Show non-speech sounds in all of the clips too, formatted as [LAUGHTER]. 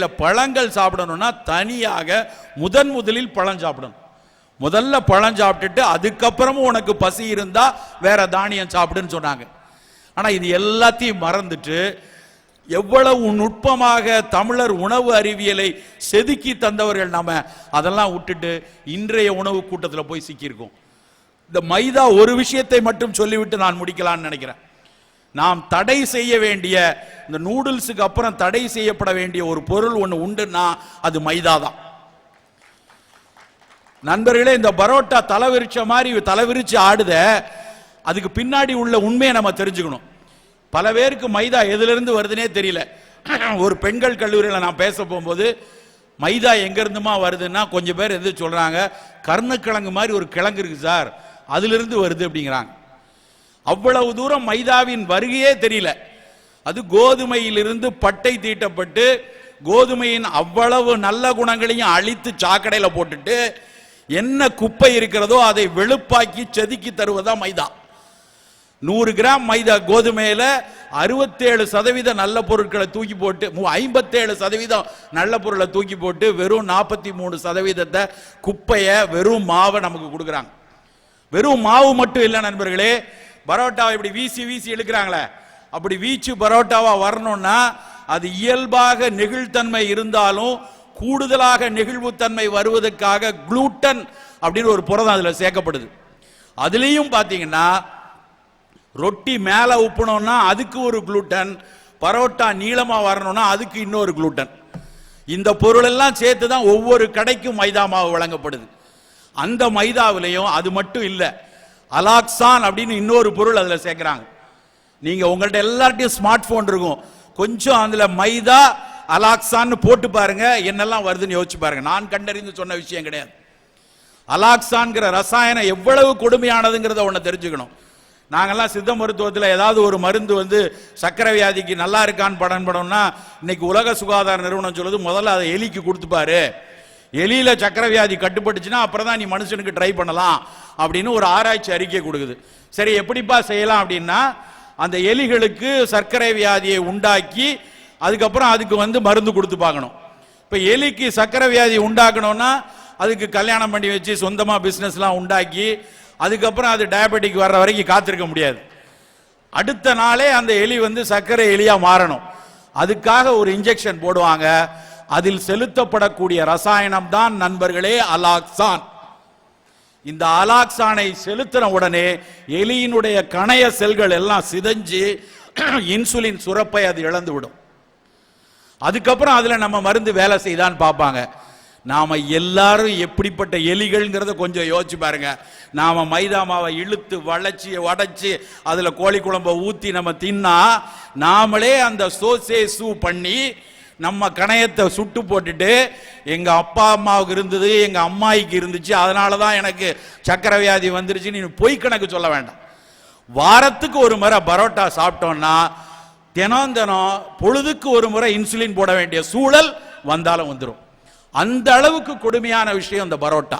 இல்லை பழங்கள் சாப்பிடணும்னா தனியாக முதன் முதலில் பழம் சாப்பிடணும். முதல்ல பழம் சாப்பிட்டுட்டு அதுக்கப்புறமும் உனக்கு பசி இருந்தால் வேற தானியம் சாப்பிடுன்னு சொன்னாங்க. ஆனால் இது எல்லாத்தையும் மறந்துட்டு எவ்வளவு நுட்பமாக தமிழர் உணவு அறிவியலை செதுக்கி தந்தவர்கள் நம்ம அதெல்லாம் விட்டுட்டு இன்றைய உணவு கூட்டத்தில் போய் சிக்கியிருக்கோம். இந்த மைதா ஒரு விஷயத்தை மட்டும் சொல்லிவிட்டு நான் முடிக்கலான்னு நினைக்கிறேன். நாம் தடை செய்ய வேண்டிய இந்த நூடுல்ஸுக்கு அப்புறம் தடை செய்யப்பட வேண்டிய ஒரு பொருள் ஒன்று உண்டுன்னா அது மைதா தான். நண்பர்களே இந்த பரோட்டா தலைவிரிச்ச மாதிரி தலைவிரிச்சு ஆடுத அதுக்கு பின்னாடி உள்ள உண்மையை நம்ம தெரிஞ்சுக்கணும். பல பேருக்கு மைதா எதிலிருந்து வருதுன்னே தெரியல. ஒரு பெண்கள் கல்லூரியில் நான் பேச போகும்போது மைதா எங்கேருந்துமா வருதுன்னா கொஞ்சம் பேர் எது சொல்கிறாங்க கருணக்கிழங்கு மாதிரி ஒரு கிழங்கு இருக்குது சார் அதிலிருந்து வருது அப்படிங்கிறாங்க. அவ்வளவு தூரம் மைதாவின் வருகையே தெரியல. அது கோதுமையிலிருந்து பட்டை தீட்டப்பட்டு கோதுமையின் அவ்வளவு நல்ல குணங்களையும் அழித்து சாக்கடையில் போட்டுட்டு என்ன குப்பை இருக்கிறதோ அதை வெளுப்பாக்கி செதுக்கி தருவதா மைதா. நூறு கிராம் மைதா கோதுமையில அறுபத்தேழு சதவீத நல்ல பொருட்களை தூக்கி போட்டு மு- ஐம்பத்தேழு சதவீதம் நல்ல பொருளை தூக்கி போட்டு வெறும் நாற்பத்தி மூணு சதவீதத்தை குப்பையை வெறும் மாவை நமக்கு கொடுக்குறாங்க. வெறும் மாவு மட்டும் இல்லை நண்பர்களே பரோட்டாவை இப்படி வீசி வீசி இழுக்கிறாங்களே. அப்படி வீச்சு பரோட்டாவா வரணும்னா அது இயல்பாக நெகிழ்த்தன்மை இருந்தாலும் கூடுதலாக நெகிழ்வுத்தன்மை வருவதற்காக குளூட்டன் அப்படின்னு ஒரு புரதம் அதில் சேர்க்கப்படுது. அதுலேயும் பார்த்தீங்கன்னா ரொட்டி மேலே உப்பணும்னா அதுக்கு ஒரு குளூட்டன் பரோட்டா நீளமாக வரணும்னா அதுக்கு இன்னொரு குளூட்டன். இந்த பொருளெல்லாம் சேர்த்து தான் ஒவ்வொரு கடைக்கும் மைதா மாவு வழங்கப்படுது. அந்த மைதாவிலையும் அது மட்டும் இல்லை அலாக்சான் அப்படின்னு இன்னொரு பொருள் அதில் சேர்க்குறாங்க. நீங்கள் உங்கள்கிட்ட எல்லார்ட்டையும் ஸ்மார்ட் ஃபோன் இருக்கும். கொஞ்சம் அதில் மைதா அலாக்சான்னு போட்டு பாருங்க என்னெல்லாம் வருதுன்னு யோசிச்சு பாருங்க. நான் கண்டறிந்து சொன்ன விஷயம் கிடையாது. அலாக்சான்கிற ரசாயனம் எவ்வளவு கொடுமையானதுங்கிறத ஒன்று தெரிஞ்சுக்கணும். நாங்கெல்லாம் சித்த மருத்துவத்தில் ஏதாவது ஒரு மருந்து வந்து சக்கரை வியாதிக்கு நல்லா இருக்கான்னு படன்படம்னா இன்னைக்கு உலக சுகாதார நிறுவனம் சொல்லுது முதல்ல அதை எலிக்கு கொடுத்துப்பாரு. எலியில சக்கரை வியாதி கட்டுப்பட்டுச்சுன்னா அப்புறம் தான் நீ மனுஷனுக்கு ட்ரை பண்ணலாம் அப்படின்னு ஒரு ஆராய்ச்சி அறிக்கை கொடுக்குது. சரி எப்படிப்பா செய்யலாம் அப்படின்னா அந்த எலிகளுக்கு சர்க்கரை வியாதியை உண்டாக்கி அதுக்கப்புறம் அதுக்கு வந்து மருந்து கொடுத்து பார்க்கணும். இப்போ எலிக்கு சர்க்கரை வியாதி உண்டாக்கணும்னா அதுக்கு கல்யாணம் பண்ணி வச்சு சொந்தமாக பிஸ்னஸ்லாம் உண்டாக்கி அதுக்கப்புறம் அது டயபெட்டிக் வர்ற வரைக்கும் காத்திருக்க முடியாது. அடுத்த நாளே அந்த எலி வந்து சர்க்கரை எலியாக மாறணும். அதுக்காக ஒரு இன்ஜெக்ஷன் போடுவாங்க. அதில் செலுத்தப்படக்கூடிய ரசாயனம் தான் நண்பர்களே அலாக்சான். இந்த அலாக்சானை செலுத்தின உடனே எலியினுடைய கணைய செல்கள் எல்லாம் சிதைஞ்சு [CLEARS THROAT] இன்சுலின் சுரப்பை அது இழந்து விடும் அதுக்கப்புறம் அதுல நம்ம மருந்து வேலை செய்தான்னு பார்ப்பாங்க. நாம எல்லாரும் எப்படிப்பட்ட எலிகள்ங்கிறத கொஞ்சம் யோசிச்சு பாருங்க. நாம மைதா மாவை இழுத்து வளைச்சி உடைச்சி அதுல கோழி குழம்ப ஊத்தி நம்ம தின்னா நாமளே அந்த சோசே சூ பண்ணி நம்ம கணையத்தை சுட்டு போட்டுட்டு எங்க அப்பா அம்மாவுக்கு இருந்தது எங்க அம்மாய்க்கு இருந்துச்சு. அதனால தான் எனக்கு சக்கரை வியாதி வந்துருச்சு நீ பொய் கணக்கு சொல்ல வேண்டாம். வாரத்துக்கு ஒரு முறை பரோட்டா சாப்பிட்டோம்னா தினம் தினம் பொழுதுக்கு ஒரு முறை இன்சுலின் போட வேண்டிய சூழல் வந்தாலும் வந்துடும் அந்த அளவுக்கு கொடுமையான விஷயம் இந்த பரோட்டா.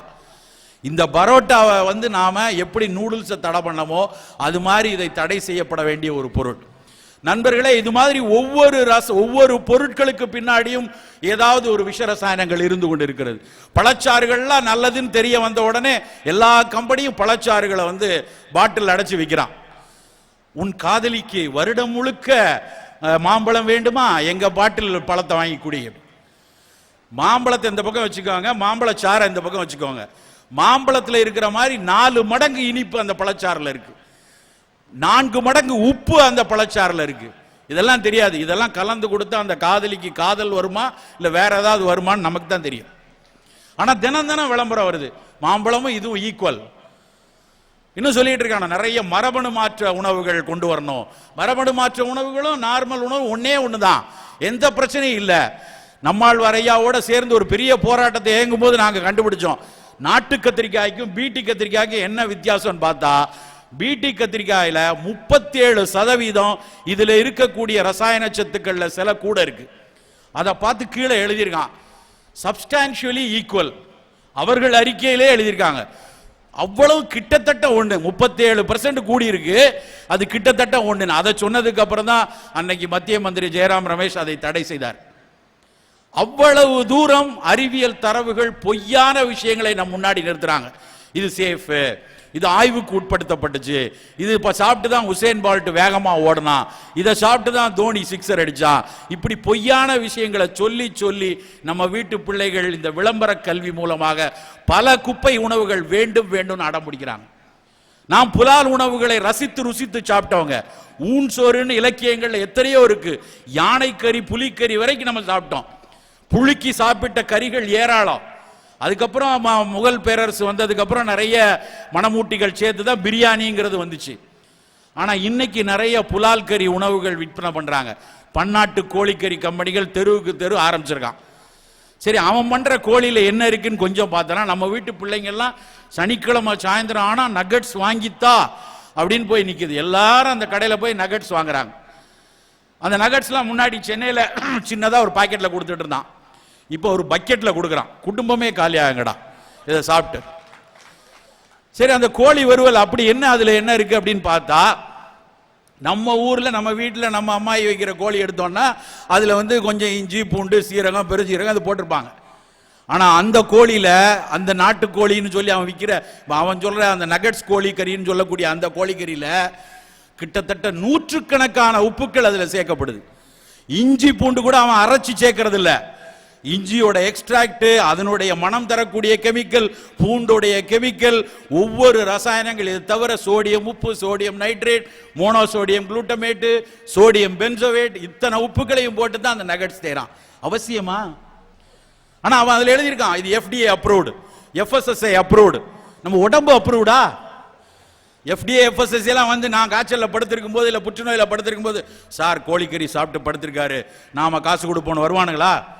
இந்த பரோட்டாவை வந்து நாம எப்படி நூடுல்ஸை தடை பண்ணமோ அது மாதிரி இதை தடை செய்யப்பட வேண்டிய ஒரு பொருள். நண்பர்களே இது மாதிரி ஒவ்வொரு ரச ஒவ்வொரு பொருட்களுக்கு பின்னாடியும் ஏதாவது ஒரு விஷ ரசாயனங்கள் இருந்து கொண்டு இருக்கிறது பழச்சாறுகள்லாம் நல்லதுன்னு தெரிய வந்த உடனே எல்லா கம்பெனியும் பழச்சாறுகளை வந்து பாட்டில் அடைச்சி வைக்கிறான். உன் காதலிக்கு வருடம் முழுக்க மாம்பழம் வேண்டுமா? எங்க பாட்டில் பழத்தை வாங்கி மாம்பழத்தை இந்த பக்கம் வச்சுக்கோங்க மாம்பழச்சாரை இந்த பக்கம் வச்சுக்கோங்க. மாம்பழத்தில் இருக்கிற மாதிரி நாலு மடங்கு இனிப்பு அந்த பழச்சாறில் இருக்கு. நான்கு மடங்கு உப்பு அந்த பழச்சாறில் இருக்கு. இதெல்லாம் தெரியாது. இதெல்லாம் கலந்து கொடுத்தா அந்த காதலிக்கு காதல் வருமா? இல்லை வேற ஏதாவது வருமான்னு நமக்கு தான் தெரியும். ஆனால் தினம் தினம் விளம்பரம் வருது. மாம்பழமும் இதுவும் ஈக்குவல் இன்னும் சொல்லிட்டு இருக்காங்க. நிறைய மரபணு மாற்ற உணவுகள் கொண்டு வரணும். மரபணு மாற்ற உணவுகளும் நார்மல் உணவு ஒன்றே ஒன்று தான் எந்த பிரச்சனையும் இல்லை. நம்மாழ்வார் ஐயாவோட சேர்ந்து ஒரு பெரிய போராட்டத்தை இயங்கும் போது நாங்கள் கண்டுபிடிச்சோம். நாட்டு கத்திரிக்காய்க்கும் பீட்டி கத்திரிக்காய்க்கும் என்ன வித்தியாசம்னு பார்த்தா பீட்டி கத்திரிக்காயில் முப்பத்தி ஏழு சதவீதம் இதில் இருக்கக்கூடிய ரசாயன சத்துக்களில் சில கூட இருக்கு. அதை பார்த்து கீழே எழுதியிருக்கான். சப்ஸ்டான்ஷியலி ஈக்குவல் அவர்கள் அறிக்கையிலே எழுதியிருக்காங்க. அவ்வளவு கிட்டத்தட்ட ஒன்று முப்பத்தேழு பர்சன்ட் கூடியிருக்கு அது கிட்டத்தட்ட ஒன்று அதை சொன்னதுக்கு அப்புறம் தான் அன்னைக்கு மத்திய மந்திரி ஜெயராம் ரமேஷ் அதை தடை செய்தார். அவ்வளவு தூரம் அறிவியல் தரவுகள் பொய்யான விஷயங்களை நம் முன்னாடி நிறுத்துறாங்க. இது சேஃபு இது ஆய்வுக்கு உட்படுத்தப்பட்டுச்சு. இது இப்போ சாப்பிட்டு தான் உசேன் பால்ட் வேகமாக ஓடினான் இதை சாப்பிட்டு தான் தோனி சிக்ஸர் அடித்தான் இப்படி பொய்யான விஷயங்களை சொல்லி சொல்லி நம்ம வீட்டு பிள்ளைகள் இந்த விளம்பர கல்வி மூலமாக பல குப்பை உணவுகள் வேண்டும் வேண்டும்னு அடம் பிடிக்கிறாங்க. நாம் புலால் உணவுகளை ரசித்து ருசித்து சாப்பிட்டவங்க ஊன் சோறுன்னு இலக்கியங்கள்ல எத்தனையோ இருக்கு. யானைக்கறி புலிக்கறி வரைக்கும் நம்ம சாப்பிட்டோம். புழுக்கி சாப்பிட்ட கறிகள் ஏராளம். அதுக்கப்புறம் முகல் பேரரசு வந்ததுக்கப்புறம் நிறைய மணமூட்டிகள் சேர்த்து தான் பிரியாணிங்கிறது வந்துச்சு. ஆனால் இன்னைக்கு நிறைய புலால் கறி உணவுகள் விற்பனை பண்ணுறாங்க பன்னாட்டு கோழிக்கறி கம்பெனிகள் தெருவுக்கு தெரு ஆரம்பிச்சிருக்கான். சரி அவன் பண்ணுற கோழியில் என்ன இருக்குன்னு கொஞ்சம் பார்த்தனா நம்ம வீட்டு பிள்ளைங்க எல்லாம் சனிக்கிழமை சாயந்தரம் ஆனால் நகட்ஸ் வாங்கித்தா அப்படின்னு போய் நிற்கிது எல்லாரும் அந்த கடையில் போய் நகட்ஸ் வாங்குறாங்க. அந்த நகட்ஸ்லாம் முன்னாடி சென்னையில் [CLEARS THROAT] சின்னதாக ஒரு பாக்கெட்டில் கொடுத்துட்டு இருந்தான். இப்போ ஒரு பக்கெட்டில் கொடுக்குறான். குடும்பமே காலியாகங்கடா. இதை சாப்பிட்டு. சரி அந்த கோழி வறுவல் அப்படி என்ன அதில் என்ன இருக்கு அப்படின்னு பார்த்தா நம்ம ஊரில் நம்ம வீட்டில் நம்ம அம்மாயி வைக்கிற கோழி எடுத்தோம்னா அதில் வந்து கொஞ்சம் இஞ்சி பூண்டு சீரகம் பெருசீரகம் அது போட்டிருப்பாங்க. ஆனால் அந்த கோழியில் அந்த நாட்டு கோழின்னு சொல்லி அவன் விற்கிற அவன் சொல்கிற அந்த நகட்ஸ் கோழி கறின்னு சொல்லக்கூடிய அந்த கோழிக்கறியில் கிட்டத்தட்ட நூற்றுக்கணக்கான உப்புக்கள் அதில் சேர்க்கப்படுது. இஞ்சி பூண்டு கூட அவன் அரைச்சி சேர்க்கறதில்லை. இஞ்சியோட எக்ஸ்ட்ராக்ட் அதனுடைய மனம் தரக்கூடிய கெமிக்கல் பூண்டுடைய கெமிக்கல் ஒவ்வொரு ரசாயனங்கள் இது தவிர சோடியம் உப்பு sodium nitrate monosodium glutamate sodium benzoate இத்தனை உப்புகளையும் போட்டு தான் அந்த நகட்ஸ் செய்கிறான் அவசியமா? ஆனால் அவன் அதில் எழுதியிருக்கான் இது எஃப்டிஏ அப்ரூவ்டு எஃப்எஸ்எஸ்ஐ அப்ரூவ்டு நம்ம உடம்பு அப்ரூவ்டா எஃப்டிஏ எஃப்எஸ்எஸ்சி எல்லாம் வந்து நான் காய்ச்சலில் படுத்திருக்கும் போது இல்லை புற்றுநோயில் படுத்திருக்கும் போது சார் கோழிக்கறி சாப்பிட்டு படுத்திருக்காரு. நாம காசு கொடுப்போன்னு வருவானுங்களா?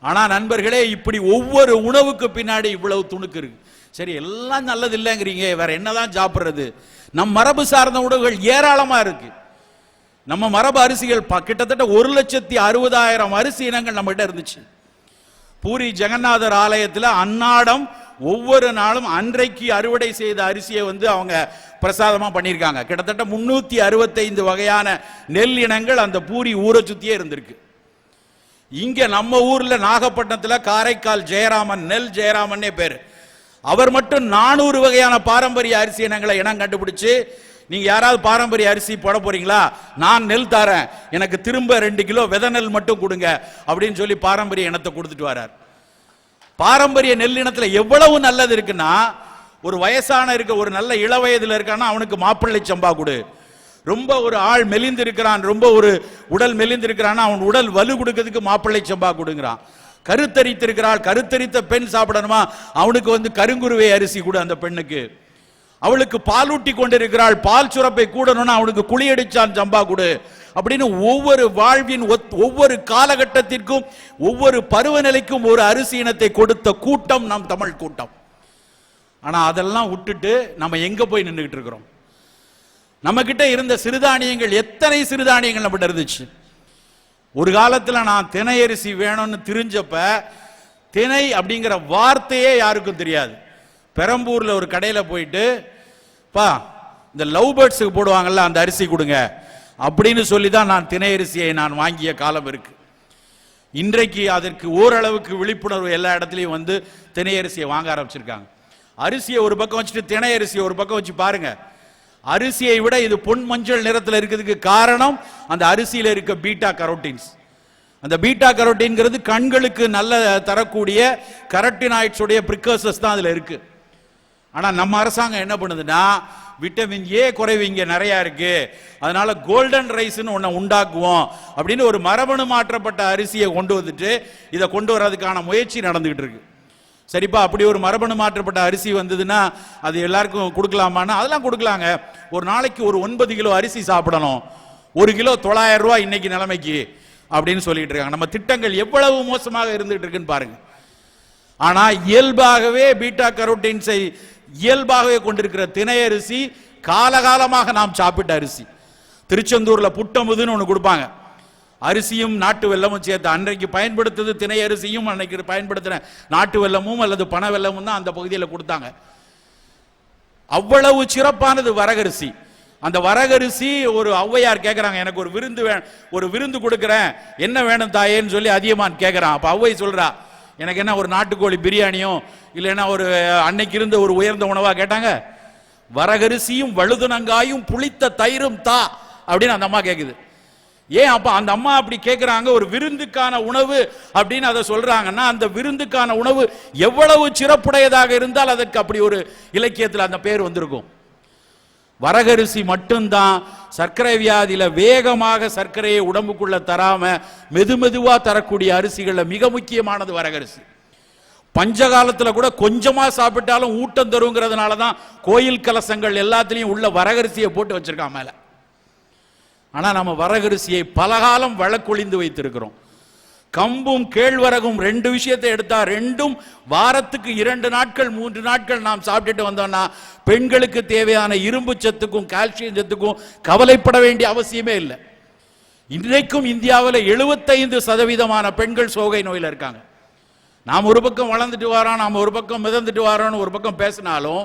ஆனால் நண்பர்களே இப்படி ஒவ்வொரு உணவுக்கு பின்னாடி இவ்வளவு துணுக்கு இருக்கு. சரி எல்லாம் நல்லது இல்லைங்கிறீங்க வேற என்னதான் சாப்பிட்றது? நம் மரபு சார்ந்த உணவுகள் ஏராளமாக இருக்கு. நம்ம மரபு அரிசிகள் ப- கிட்டத்தட்ட ஒரு லட்சத்தி அறுபதாயிரம் அரிசி இனங்கள் நம்மகிட்ட இருந்துச்சு. பூரி ஜெகநாதர் ஆலயத்தில் அன்னாடம் ஒவ்வொரு நாளும் அன்றைக்கு அறுவடை செய்த அரிசியை வந்து அவங்க பிரசாதமாக பண்ணியிருக்காங்க. கிட்டத்தட்ட முன்னூற்றி அறுபத்தைந்து வகையான நெல் இனங்கள் அந்த பூரி ஊரை சுற்றியே இருந்திருக்கு. இங்க நம்ம ஊர்ல நாகப்பட்டினத்துல காரைக்கால் ஜெயராமன் நெல் ஜெயராமன்னே பேர். அவர் மட்டும் நானூறு வகையான பாரம்பரிய அரிசி இனங்களை இனம் கண்டுபிடிச்சு நீங்க யாராவது பாரம்பரிய அரிசி போட போறீங்களா? நான் நெல் தரேன். எனக்கு திரும்ப ரெண்டு கிலோ வித நெல் மட்டும் கொடுங்க அப்படின்னு சொல்லி பாரம்பரிய இனத்தை கொடுத்துட்டு வரார். பாரம்பரிய நெல் இனத்துல எவ்வளவு நல்லது இருக்குன்னா ஒரு வயசான இருக்க ஒரு நல்ல இள வயதுல இருக்கான்னா அவனுக்கு மாப்பிள்ளை சம்பா கொடு. ரொம்ப ஒரு ஆள் மெலிந்திருக்கிறான் ரொம்ப ஒரு உடல் மெலிந்திருக்கிறான் அவன் உடல் வலு கொடுக்கிறதுக்கு மாப்பிள்ளை சம்பா கொடுங்கிறான். கருத்தரித்திருக்கிறாள் கருத்தரித்த பெண் சாப்பிடணுமா? அவனுக்கு வந்து கருங்குருவை அரிசி கொடு அந்த பெண்ணுக்கு. அவளுக்கு பாலூட்டி கொண்டிருக்கிறாள் பால் சுரப்பை கூடணும்னா அவனுக்கு குளியடிச்சான் சம்பா கொடு. அப்படின்னு ஒவ்வொரு வாழ்வின் ஒத்- ஒவ்வொரு காலகட்டத்திற்கும் ஒவ்வொரு பருவநிலைக்கும் ஒரு அரிசி இனத்தை கொடுத்த கூட்டம் நம் தமிழ் கூட்டம். ஆனா அதெல்லாம் விட்டுட்டு நம்ம எங்க போய் நின்றுகிட்டு இருக்கிறோம்? நம்ம கிட்ட இருந்த சிறுதானியங்கள் எத்தனை சிறுதானியங்கள் நம்மகிட்ட இருந்துச்சு? ஒரு காலத்தில் நான் தினை அரிசி வேணும்னு தெரிஞ்சப்ப திணை அப்படிங்கிற வார்த்தையே யாருக்கும் தெரியாது. பெரம்பூரில் ஒரு கடையில் போயிட்டு பா இந்த லவ் பேர்ட்ஸுக்கு போடுவாங்கல்ல அந்த அரிசி கொடுங்க. அப்படின்னு சொல்லி தான் நான் தினை அரிசியை நான் வாங்கிய காலம் இருக்கு. இன்றைக்கு அதற்கு ஓரளவுக்கு விழிப்புணர்வு எல்லா இடத்துலையும் வந்து தினை அரிசியை வாங்க ஆரம்பிச்சிருக்காங்க. அரிசியை ஒரு பக்கம் வச்சுட்டு தினை அரிசியை ஒரு பக்கம் வச்சு பாருங்கள் அரிசியை விட இது பொன் மஞ்சள் நிறத்தில் இருக்கிறதுக்கு காரணம் அந்த அரிசியில் இருக்க பீட்டா கரோட்டின்ஸ். அந்த பீட்டா கரோட்டின்ங்கிறது கண்களுக்கு நல்ல தரக்கூடிய கரட்டினாய்ட்ஸ் உடைய தான் அதில் இருக்கு. ஆனால் நம்ம அரசாங்கம் என்ன பண்ணுதுன்னா விட்டமின் ஏ குறைவு இங்கே நிறையா இருக்கு. அதனால கோல்டன் ரைஸ்னு ஒன்று உண்டாக்குவோம் அப்படின்னு ஒரு மரபணு மாற்றப்பட்ட அரிசியை கொண்டு வந்துட்டு இதை கொண்டு வர்றதுக்கான முயற்சி நடந்துகிட்டு இருக்கு. சரிப்பா அப்படி ஒரு மரபணு மாற்றப்பட்ட அரிசி வந்ததுன்னா அது எல்லாருக்கும் கொடுக்கலாமான்னா அதெல்லாம் கொடுக்கலாங்க. ஒரு நாளைக்கு ஒரு ஒன்பது கிலோ அரிசி சாப்பிடணும். ஒரு கிலோ தொள்ளாயிரம் ரூபாய் இன்னைக்கு நிலைமைக்கு அப்படின்னு சொல்லிட்டு இருக்காங்க. நம்ம திட்டங்கள் எவ்வளவு மோசமாக இருந்துட்டு இருக்குன்னு பாருங்க. ஆனா இயல்பாகவே பீட்டா கரோட்டின்ஸை இயல்பாகவே கொண்டிருக்கிற திணை அரிசி காலகாலமாக நாம் சாப்பிட்ட அரிசி. திருச்செந்தூர்ல புட்டமுதுன்னு ஒன்று கொடுப்பாங்க. அரிசியும் நாட்டு வெல்லமும் சேர்த்து அன்றைக்கு பயன்படுத்தது திணை அரிசியும் அன்னைக்கு பயன்படுத்தின நாட்டு வெல்லமும் அல்லது பண வெள்ளமும் தான் அந்த பகுதியில் கொடுத்தாங்க. அவ்வளவு சிறப்பானது வரகரிசி. அந்த வரகரிசி ஒரு ஔவையார் கேட்குறாங்க எனக்கு ஒரு விருந்து வே ஒரு விருந்து கொடுக்குறேன். என்ன வேணும் தாயேன்னு சொல்லி அதியமான் கேட்குறான் அப்போ ஔவை சொல்கிறா எனக்கு என்ன ஒரு நாட்டுக்கோழி பிரியாணியோ இல்லைன்னா ஒரு அன்னைக்கு இருந்த ஒரு உயர்ந்த உணவாக கேட்டாங்க. வரகரிசியும் வழுதுனங்காயும் புளித்த தயிரும் தா அப்படின்னு அந்த அம்மா கேட்குது ஏன் அப்ப அந்த அம்மா அப்படி கேட்குறாங்க ஒரு விருந்துக்கான உணவு அப்படின்னு அதை சொல்றாங்கன்னா அந்த விருந்துக்கான உணவு எவ்வளவு சிறப்புடையதாக இருந்தால் அதற்கு அப்படி ஒரு இலக்கியத்தில் அந்த பேர் வந்திருக்கும். வரகரிசி மட்டும்தான் சர்க்கரை வியாதியில வேகமாக சர்க்கரையை உடம்புக்குள்ள தராம மெதுமெதுவா தரக்கூடிய அரிசிகள்ல மிக முக்கியமானது வரகரிசி. பஞ்சகாலத்தில் கூட கொஞ்சமாக சாப்பிட்டாலும் ஊட்டம் தருங்கிறதுனால தான் கோயில் கலசங்கள் எல்லாத்துலேயும் உள்ள வரகரிசியை போட்டு வச்சிருக்கான் மேலே. ஆனா நம்ம வரகரிசியை பலகாலம் வழக்கொழிந்து வைத்திருக்கிறோம். கம்பும் கேழ்வரகும் ரெண்டு விஷயத்தை எடுத்தா ரெண்டும் வாரத்துக்கு இரண்டு நாட்கள் மூன்று நாட்கள் நாம் சாப்பிட்டுட்டு வந்தோம்னா பெண்களுக்கு தேவையான இரும்பு சத்துக்கும் கால்சியம் சத்துக்கும் கவலைப்பட வேண்டிய அவசியமே இல்லை. இன்றைக்கும் இந்தியாவில் எழுபத்தைந்து சதவீதமான பெண்கள் சோகை நோயில் இருக்காங்க. நாம் ஒரு பக்கம் வளர்ந்துட்டு வரோம் நாம் ஒரு பக்கம் மிதந்துட்டு வரோம்னு ஒரு பக்கம் பேசினாலும்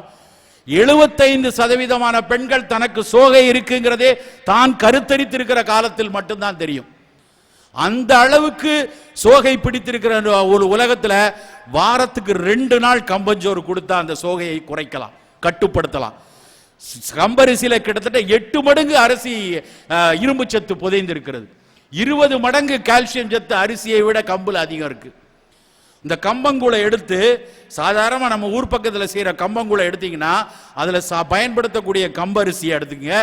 எழுபத்தைந்து சதவீதமான பெண்கள் தனக்கு சோகை இருக்குங்கிறதே தான் கருத்தரித்திருக்கிற காலத்தில் மட்டும்தான் தெரியும். அந்த அளவுக்கு சோகை பிடித்திருக்கிற ஒரு உலகத்தில் வாரத்துக்கு ரெண்டு நாள் கம்பஞ்சோறு கொடுத்தா அந்த சோகையை குறைக்கலாம் கட்டுப்படுத்தலாம். கம்பரிசியில் கிட்டத்தட்ட எட்டு மடங்கு அரிசி இரும்பு சத்து புதைந்திருக்கிறது. இருபது மடங்கு கால்சியம் சத்து அரிசியை விட கம்பில் அதிகம் இருக்குது இந்த கம்பங்கூளை எடுத்து சாதாரணமாக நம்ம ஊர் பக்கத்தில் செய்கிற கம்பங்கூழை எடுத்தீங்கன்னா அதில் சா பயன்படுத்தக்கூடிய கம்பரிசியை எடுத்துக்கங்க.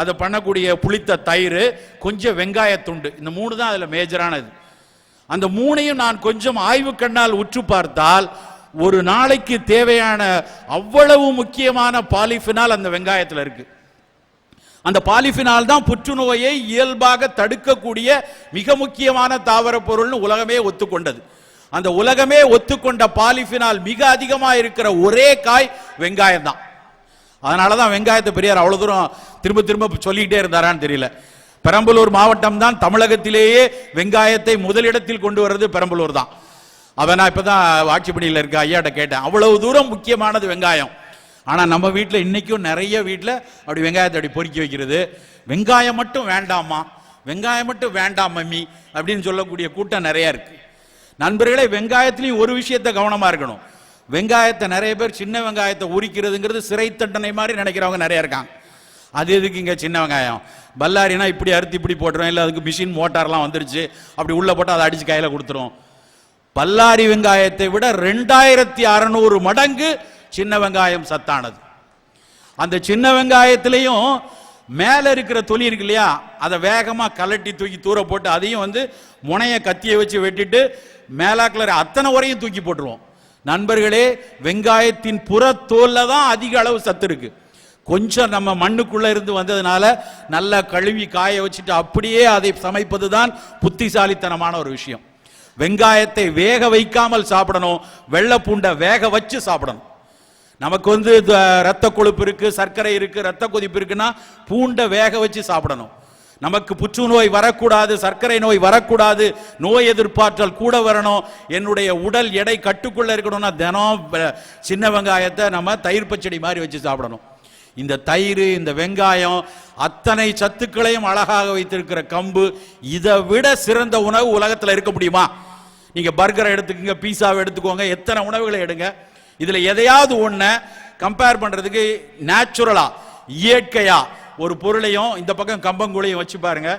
அதை பண்ணக்கூடிய புளித்த தயிர் கொஞ்சம் வெங்காயத்துண்டு இந்த மூணு தான் அதில் மேஜரானது. அந்த மூணையும் நான் கொஞ்சம் ஆய்வு கண்ணால் உற்று பார்த்தால் ஒரு நாளைக்கு தேவையான அவ்வளவு முக்கியமான பாலிஃபினால் அந்த வெங்காயத்தில் இருக்கு. அந்த பாலிஃபினால் தான் புற்றுநோயை இயல்பாக தடுக்கக்கூடிய மிக முக்கியமான தாவர பொருள்னு உலகமே ஒத்துக்கொண்டது. அந்த உலகமே ஒத்துக்கொண்ட பாலிஃபினால் மிக அதிகமாக இருக்கிற ஒரே காய் வெங்காயம் தான் அதனால தான் வெங்காயத்தை பெரியார் அவ்வளோ தூரம் திரும்ப திரும்ப சொல்லிக்கிட்டே இருந்தாரான்னு தெரியல. பெரம்பலூர் மாவட்டம் தான் தமிழகத்திலேயே வெங்காயத்தை முதலிடத்தில் கொண்டு வர்றது பெரம்பலூர் தான் அவன் நான் இப்போ தான் ஆட்சி பணியில் இருக்க ஐயாட்ட கேட்டேன். அவ்வளவு தூரம் முக்கியமானது வெங்காயம். ஆனால் நம்ம வீட்டில் இன்னைக்கும் நிறைய வீட்டில் அப்படி வெங்காயத்தை அப்படி பொறுக்கி வைக்கிறது. வெங்காயம் மட்டும் வேண்டாமா வெங்காயம் மட்டும் வேண்டாம் மம்மி. அப்படின்னு சொல்லக்கூடிய கூட்டம் நிறைய இருக்குது நண்பர்களே வெங்காயத்திலையும் ஒரு விஷயத்தை கவனமா இருக்கணும். வெங்காயத்தை நிறைய பேர் சின்ன வெங்காயத்தை உரிக்கிறதுங்கிறது சிறை தண்டனை மாதிரி நினைக்கிறவங்க நிறைய இருக்காங்க. அது எதுக்கு இங்க சின்ன வெங்காயம்? பல்லாரினா இப்படி அறுத்து இப்படி போட்டுரும் இல்லை அதுக்கு மிஷின் மோட்டார்லாம் வந்துருச்சு அப்படி உள்ள போட்டு அதை அடிச்சு கையில கொடுத்துரும். பல்லாரி வெங்காயத்தை விட ரெண்டாயிரத்தி அறநூறு மடங்கு சின்ன வெங்காயம் சத்தானது. அந்த சின்ன வெங்காயத்திலையும் மேல இருக்கிற தொலி இருக்கு இல்லையா அதை வேகமா கலட்டி தூக்கி தூர போட்டு அதையும் வந்து முனைய கத்தியை வச்சு வெட்டிட்டு மேலாக்கில் அத்தனை உரையும் தூக்கி போட்டுருவோம். நண்பர்களே வெங்காயத்தின் புறத்தோல்ல தான் அதிக அளவு சத்து இருக்கு. கொஞ்சம் நம்ம மண்ணுக்குள்ளே இருந்து வந்ததுனால நல்லா கழுவி காய வச்சுட்டு அப்படியே அதை சமைப்பது தான் புத்திசாலித்தனமான ஒரு விஷயம். வெங்காயத்தை வேக வைக்காமல் சாப்பிடணும் வெள்ளை பூண்டை வேக வச்சு சாப்பிடணும். நமக்கு வந்து இந்த ரத்த கொழுப்பு இருக்குது சர்க்கரை இருக்குது ரத்த கொதிப்பு இருக்குன்னா பூண்டை வேக வச்சு சாப்பிடணும். நமக்கு புற்றுநோய் வரக்கூடாது சர்க்கரை நோய் வரக்கூடாது நோய் எதிர்ப்பாற்றல் கூட வரணும். என்னுடைய உடல் எடை கட்டுக்குள்ள இருக்கணும்னா தினம் சின்ன வெங்காயத்தை நம்ம தயிர் பச்சடி மாதிரி வச்சு சாப்பிடணும். இந்த தயிர் இந்த வெங்காயம் அத்தனை சத்துக்களையும் அழகாக வைத்திருக்கிற கம்பு இதை விட சிறந்த உணவு உலகத்தில் இருக்க முடியுமா? நீங்க பர்கரை எடுத்துக்கோங்க பீஸாவை எடுத்துக்கோங்க எத்தனை உணவுகளை எடுங்க. இதுல எதையாவது ஒண்ண கம்பேர் பண்றதுக்கு நேச்சுரலா இயற்கையா ஒரு பொருளையும் இந்த பக்கம் கம்பங்கூழையும் வச்சு பாருங்க.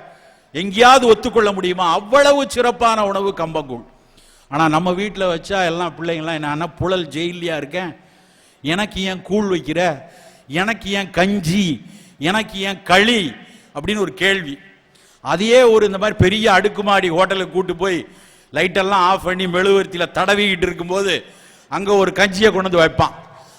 எங்கேயாவது ஒத்துக்கொள்ள முடியுமா? அவ்வளவு சிறப்பான உணவு கம்பங்கூழ். ஆனால் நம்ம வீட்டில் வச்சா எல்லாம் பிள்ளைங்களாம் என்ன புழல் ஜெயிலியா இருக்கேன்? எனக்கு ஏன் கூழ் வைக்கிற? எனக்கு ஏன் கஞ்சி? எனக்கு ஏன் களி? அப்படின்னு ஒரு கேள்வி. அதையே ஒரு இந்த மாதிரி பெரிய அடுக்குமாடி ஹோட்டலுக்கு கூட்டு போய் லைட்டெல்லாம் ஆஃப் பண்ணி மெழுகுவர்த்தியில் தடவிக்கிட்டு இருக்கும்போது அங்கே ஒரு கஞ்சியை கொண்டு வந்து வைப்பான்.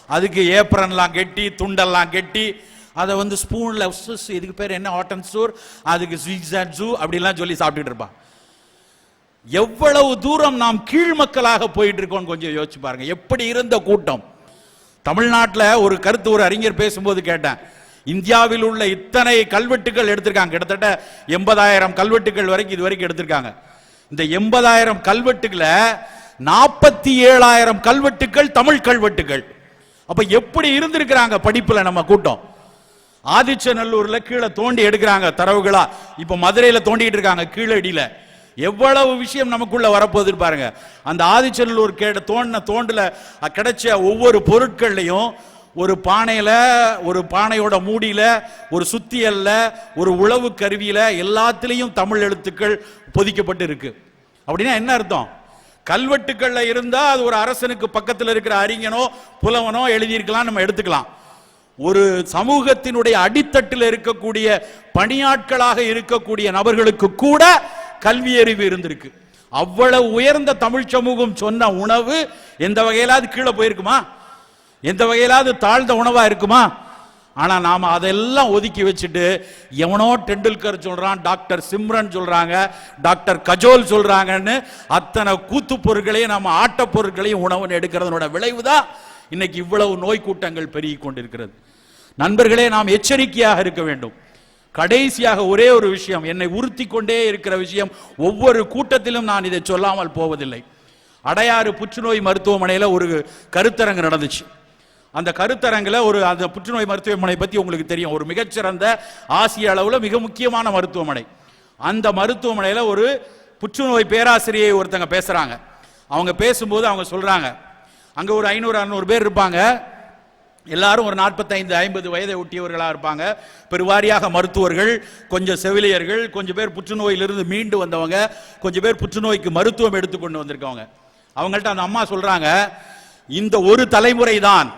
அதுக்கு ஏப்ரன்லாம் கெட்டி துண்டெல்லாம் கெட்டி அதை வந்து ஸ்பூனில் இதுக்கு பேர் என்ன ஆட்டன் சூர் அதுக்கு ஸ்வீட் ஜூ அப்படிலாம் சொல்லி சாப்பிட்டுட்டு இருப்பான் எவ்வளவு தூரம் நாம் கீழ் மக்களாக போயிட்டு இருக்கோம் கொஞ்சம் யோசிச்சு பாருங்க. எப்படி இருந்த கூட்டம்? தமிழ்நாட்டில் ஒரு கருத்து ஒரு அறிஞர் பேசும்போது கேட்டேன். இந்தியாவில் உள்ள இத்தனை கல்வெட்டுகள் எடுத்திருக்காங்க. கிட்டத்தட்ட எண்பதாயிரம் கல்வெட்டுகள் வரைக்கும் இது வரைக்கும் எடுத்திருக்காங்க. இந்த எண்பதாயிரம் கல்வெட்டுகளை நாற்பத்தி ஏழாயிரம் கல்வெட்டுகள் தமிழ் கல்வெட்டுகள். அப்ப எப்படி இருந்திருக்கிறாங்க படிப்புல நம்ம கூட்டம்? ஆதிச்சநல்லூர்ல கீழே தோண்டி எடுக்கிறாங்க தரவுகளா. இப்ப மதுரையில தோண்டிட்டு இருக்காங்க கீழடியில எவ்வளவு விஷயம் நமக்குள்ள வரப்போகுது பாருங்க. அந்த ஆதிச்சநல்லூர் கேட்ட தோண்டின தோண்டில் கிடைச்ச ஒவ்வொரு பொருட்கள்லையும் ஒரு பானையில ஒரு பானையோட மூடியில ஒரு சுத்தியல்ல ஒரு உழவு கருவியில எல்லாத்துலேயும் தமிழ் எழுத்துக்கள் பொதிக்கப்பட்டு இருக்கு. அப்படின்னா என்ன அர்த்தம்? கல்வெட்டுக்கள்ல இருந்தா அது ஒரு அரசனுக்கு பக்கத்தில் இருக்கிற அறிஞனோ புலவனோ எழுதியிருக்கலாம் நம்ம எடுத்துக்கலாம். ஒரு சமூகத்தினுடைய அடித்தட்டில் இருக்கக்கூடிய பணியாட்களாக இருக்கக்கூடிய நபர்களுக்கு கூட கல்வி அறிவு இருந்திருக்கு. அவ்வளவு உயர்ந்த தமிழ் சமூகம் சொன்ன உணவு எந்த வகையிலாவது கீழே போயிருக்குமா? எந்த வகையிலாவது தாழ்ந்த உணவா இருக்குமா? ஆனா நாம அதெல்லாம் ஒதுக்கி வச்சுட்டு எவனோ டெண்டுல்கர் சொல்றான் டாக்டர் சிம்ரன் சொல்றாங்க டாக்டர் கஜோல் சொல்றாங்கன்னு அத்தனை கூத்து பொருட்களையும் நம்ம ஆட்ட பொருட்களையும் உணவுன்னு எடுக்கிறதனோட விளைவுதான் இன்னைக்கு இவ்வளவு நோய் கூட்டங்கள் பெருகி கொண்டிருக்கிறது. நண்பர்களே நாம் எச்சரிக்கையாக இருக்க வேண்டும். கடைசியாக ஒரே ஒரு விஷயம் என்னை உறுத்தி கொண்டே இருக்கிற விஷயம் ஒவ்வொரு கூட்டத்திலும் நான் இதை சொல்லாமல் போவதில்லை. அடையாறு புற்றுநோய் மருத்துவமனையில் ஒரு கருத்தரங்கு நடந்துச்சு. அந்த கருத்தரங்கில் ஒரு அந்த புற்றுநோய் மருத்துவமனை பற்றி உங்களுக்கு தெரியும். ஒரு மிகச்சிறந்த ஆசிய அளவில் மிக முக்கியமான மருத்துவமனை. அந்த மருத்துவமனையில் ஒரு புற்றுநோய் பேராசிரியை ஒருத்தங்க பேசுகிறாங்க அவங்க பேசும்போது அவங்க சொல்கிறாங்க அங்கே ஒரு ஐநூறு அறநூறு பேர் இருப்பாங்க. எல்லாரும் ஒரு நாற்பத்தைந்து ஐம்பது வயதை ஒட்டியவர்களாக இருப்பாங்க. பெருவாரியாக மருத்துவர்கள் கொஞ்சம் செவிலியர்கள் கொஞ்சம் பேர் புற்றுநோயிலிருந்து மீண்டு வந்தவங்க கொஞ்சம் பேர் புற்றுநோய்க்கு மருத்துவம் எடுத்துக்கொண்டு வந்திருக்கவங்க. அவங்கள்ட்ட அந்த அம்மா சொல்றாங்க இந்த ஒரு தலைமுறை தான்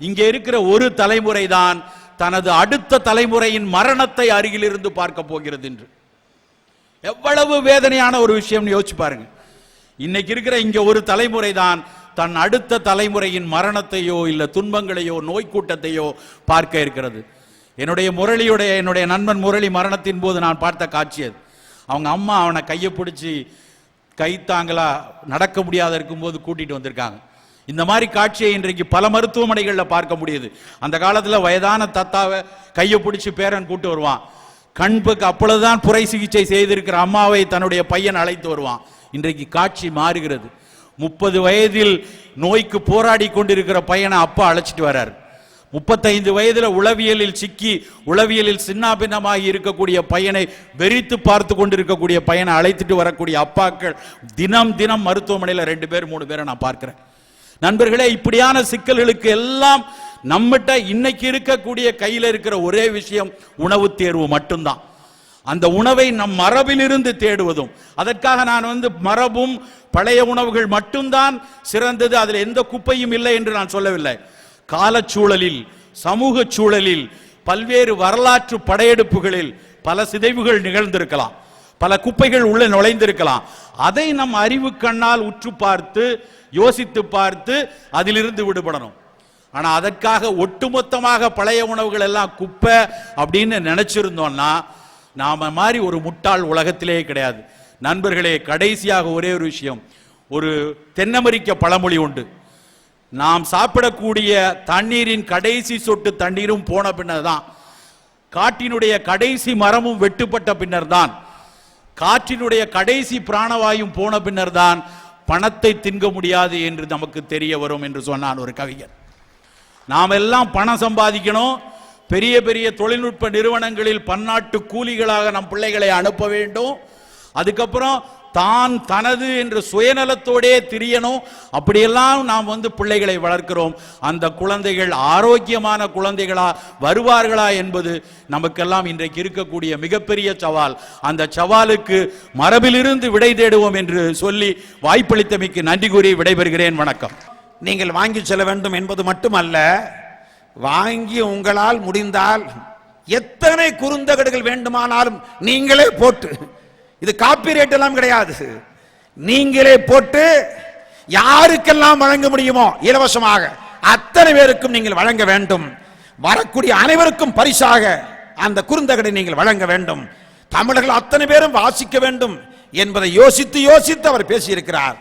இங்க இருக்கிற ஒரு தலைமுறை தான் தனது அடுத்த தலைமுறையின் மரணத்தை அருகிலிருந்து பார்க்க போகிறது என்று. எவ்வளவு வேதனையான ஒரு விஷயம்னு யோசிச்சு பாருங்க. இன்னைக்கு இருக்கிற இங்க ஒரு தலைமுறை தான் தன் அடுத்த தலைமுறையின் மரணத்தையோ இல்லை துன்பங்களையோ நோய்க்கூட்டத்தையோ பார்க்க இருக்கிறது. என்னுடைய முரளியுடைய என்னுடைய நண்பன் முரளி மரணத்தின் போது நான் பார்த்த காட்சி அது. அவங்க அம்மா அவனை கையை பிடிச்சி கைத்தாங்களா நடக்க முடியாத இருக்கும்போது கூட்டிட்டு வந்திருக்காங்க. இந்த மாதிரி காட்சியை இன்றைக்கு பல மருத்துவமனைகளில் பார்க்க முடியுது. அந்த காலத்தில் வயதான தத்தாவை கையை பிடிச்சி பேரன் கூட்டு வருவான். கண்புக்கு அப்பொழுதுதான் புரை சிகிச்சை செய்திருக்கிற அம்மாவை தன்னுடைய பையன் அழைத்து வருவான். இன்றைக்கு காட்சி மாறுகிறது. முப்பது வயதில் நோய்க்கு போராடி கொண்டிருக்கிற பையனை அப்பா அழைச்சிட்டு வர்றார் முப்பத்தைந்து வயதுல உளவியலில் சிக்கி உளவியலில் சின்னாபின்னமாகி இருக்கக்கூடிய பையனை வெறித்து பார்த்து கொண்டிருக்கக்கூடிய பையனை அழைத்துட்டு வரக்கூடிய அப்பாக்கள் தினம் தினம் மருத்துவமனையில் ரெண்டு பேர் மூணு பேரை நான் பார்க்கிறேன். நண்பர்களே இப்படியான சிக்கல்களுக்கு எல்லாம் நம்மகிட்ட இன்னைக்கு இருக்கக்கூடிய கையில் இருக்கிற ஒரே விஷயம் உணவு தேர்வு மட்டும்தான். அந்த உணவை நம் மரபிலிருந்து தேடுவதும் அதற்காக நான் வந்து மரபும் பழைய உணவுகள் மட்டும்தான் சிறந்தது அதில் எந்த குப்பையும் இல்லை என்று நான் சொல்லவில்லை. காலச்சூழலில் சமூக சூழலில் பல்வேறு வரலாற்று படையெடுப்புகளில் பல சிதைவுகள் நிகழ்ந்திருக்கலாம். பல குப்பைகள் உள்ள நுழைந்திருக்கலாம். அதை நம் அறிவு கண்ணால் உற்று பார்த்து யோசித்து பார்த்து அதிலிருந்து விடுபடணும். ஆனால் அதற்காக ஒட்டுமொத்தமாக பழைய உணவுகள் எல்லாம் குப்பை அப்படின்னு நினைச்சிருந்தோம்னா நாம மாதிரி ஒரு முட்டாள் உலகத்திலே கிடையாது. நண்பர்களே கடைசியாக ஒரே ஒரு விஷயம். ஒரு தென்னமெரிக்க பழமொழி உண்டு. நாம் சாப்பிடக்கூடிய தண்ணீரின் கடைசி சொட்டு தண்ணீரும் போன பின்னர் தான் காட்டினுடைய கடைசி மரமும் வெட்டுப்பட்ட பின்னர் தான் காற்றினுடைய கடைசி பிராணவாயும் போன பின்னர் தான் பணத்தை தின்க முடியாது என்று நமக்கு தெரிய வரும் என்று சொன்னான் ஒரு கவிஞர். நாம் எல்லாம் பணம் சம்பாதிக்கணும் பெரிய பெரிய தொழில்நுட்ப நிறுவனங்களில் பன்னாட்டு கூலிகளாக நம் பிள்ளைகளை அனுப்ப வேண்டும். அதுக்கப்புறம் தான் தனது என்று சுயநலத்தோடே திரியணும். அப்படியெல்லாம் நாம் வந்து பிள்ளைகளை வளர்க்கிறோம். அந்த குழந்தைகள் ஆரோக்கியமான குழந்தைகளா வருவார்களா என்பது நமக்கெல்லாம் இன்றைக்கு இருக்கக்கூடிய மிகப்பெரிய சவால். அந்த சவாலுக்கு மரபிலிருந்து விடை தேடுவோம் என்று சொல்லி வாய்ப்பளித்தமைக்கு நன்றி கூறி விடைபெறுகிறேன். வணக்கம். நீங்கள் வாங்கி செல்ல வேண்டும் என்பது மட்டுமல்ல வாங்கி உங்களால் முடிந்தால் எத்தனை குறுந்தகடுகள் வேண்டுமானாலும் நீங்களே போட்டு. இது காப்பிரைட் எல்லாம் கிடையாது. நீங்களே போட்டு யாருக்கெல்லாம் வழங்க முடியுமோ இலவசமாக அத்தனை பேருக்கும் நீங்கள் வழங்க வேண்டும். வரக்கூடிய அனைவருக்கும் பரிசாக அந்த குறுந்தகடை நீங்கள் வழங்க வேண்டும். தமிழர்கள் அத்தனை பேரும் வாசிக்க வேண்டும் என்பதை யோசித்து யோசித்து அவர் பேசியிருக்கிறார்.